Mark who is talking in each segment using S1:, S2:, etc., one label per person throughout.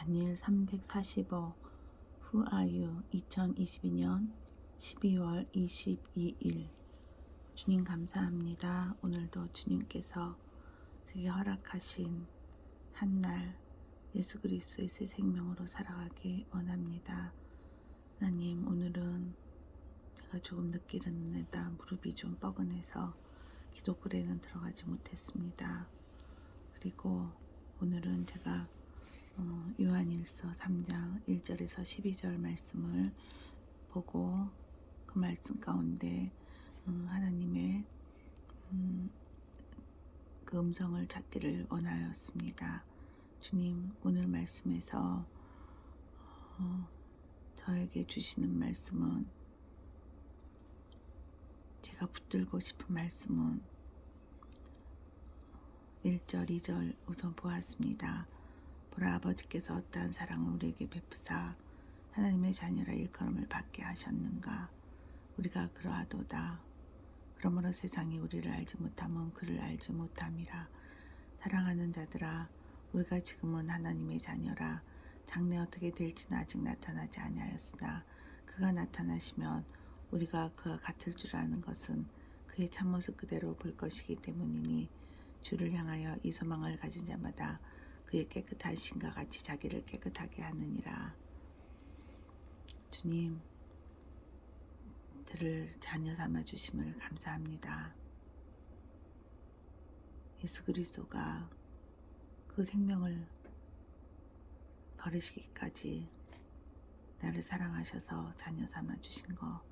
S1: 다니엘 345 Who are you? 2022년 12월 22일 주님 감사합니다. 오늘도 주님께서 제게 허락하신 한날 예수 그리스도의 새 생명으로 살아가기 원합니다. 하나님 오늘은 제가 조금 늦게 일어났다 무릎이 좀 뻐근해서 기도불에는 들어가지 못했습니다. 그리고 오늘은 제가 어, 요한일서 3장 1절에서 12절 말씀을 보고 그 말씀 가운데 음, 하나님의 음, 그 음성을 찾기를 원하였습니다. 주님 오늘 말씀에서 어, 저에게 주시는 말씀은 제가 붙들고 싶은 말씀은 1절, 2절 우선 보았습니다. 보라 아버지께서 어떠한 사랑을 우리에게 베푸사 하나님의 자녀라 일컬음을 받게 하셨는가? 우리가 그러하도다. 그러므로 세상이 우리를 알지 못하면 그를 알지 못함이라. 사랑하는 자들아 우리가 지금은 하나님의 자녀라. 장래 어떻게 될지는 아직 나타나지 아니하였으나 그가 나타나시면 우리가 그와 같을 줄 아는 것은 그의 참모습 그대로 볼 것이기 때문이니 주를 향하여 이 소망을 가진 자마다 그의 깨끗한 신과 같이 자기를 깨끗하게 하느니라. 주님, 저를 자녀 삼아 주심을 감사합니다. 예수 그리스도가 그 생명을 버리시기까지 나를 사랑하셔서 자녀 삼아 주신 거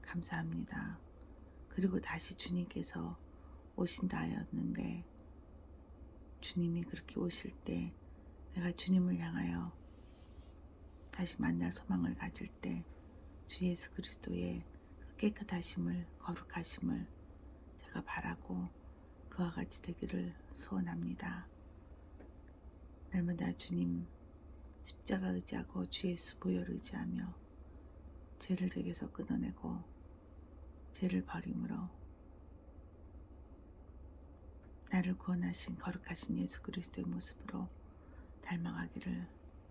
S1: 감사합니다. 그리고 다시 주님께서 오신다 하였는데 주님이 그렇게 오실 때 내가 주님을 향하여 다시 만날 소망을 가질 때 주 예수 그리스도의 그 깨끗하심을 거룩하심을 제가 바라고 그와 같이 되기를 소원합니다. 날마다 주님 십자가 의지하고 주 예수 보혈 의지하며 죄를 제게서 끊어내고 죄를 버림으로 나를 구원하신 거룩하신 예수 그리스도의 모습으로 닮아가기를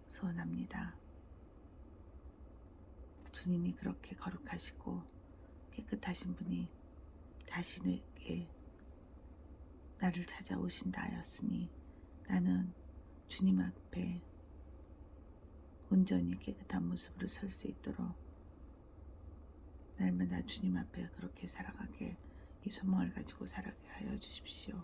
S1: 소원합니다. 주님이 그렇게 거룩하시고 깨끗하신 분이 다시 내게 나를 찾아오신다 하였으니 나는 주님 앞에 온전히 깨끗한 모습으로 설 수 있도록 날마다 주님 앞에 그렇게 살아가게 이 소망을 가지고 살아가게 하여 주십시오.